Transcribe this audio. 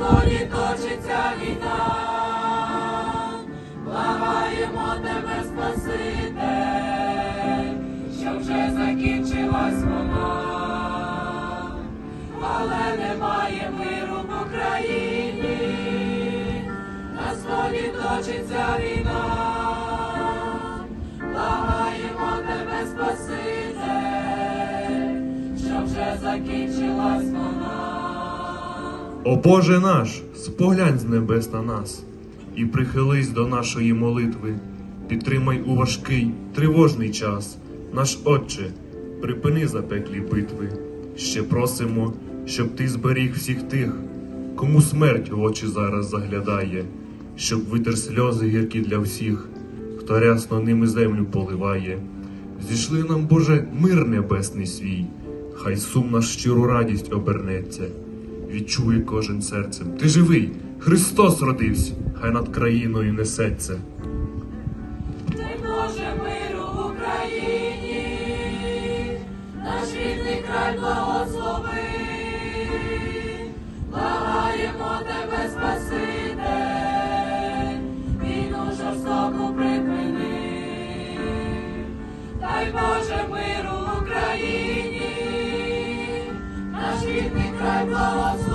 Господі точиться війна, благаємо тебе, спасите, що вже закінчилась вона, але немає миру в Україні, на сході точиться війна, благаємо тебе, спасите, що вже закінчилась вона. О Боже наш, споглянь з небес на нас і прихились до нашої молитви. Підтримай у важкий, тривожний час. Наш Отче, припини запеклі битви. Ще просимо, щоб ти зберіг всіх тих, кому смерть в очі зараз заглядає, щоб витер сльози гіркі для всіх, хто рясно ними землю поливає. Зійшли нам, Боже, мир небесний свій, хай сум наш щиру радість обернеться. Відчує кожен серцем. Ти живий, Христос родився, хай над країною несеться. Дай Боже миру в Україні, наш рідний край благослови, благаємо тебе, Спаситель, війну жорстоку припини. Дай Боже миру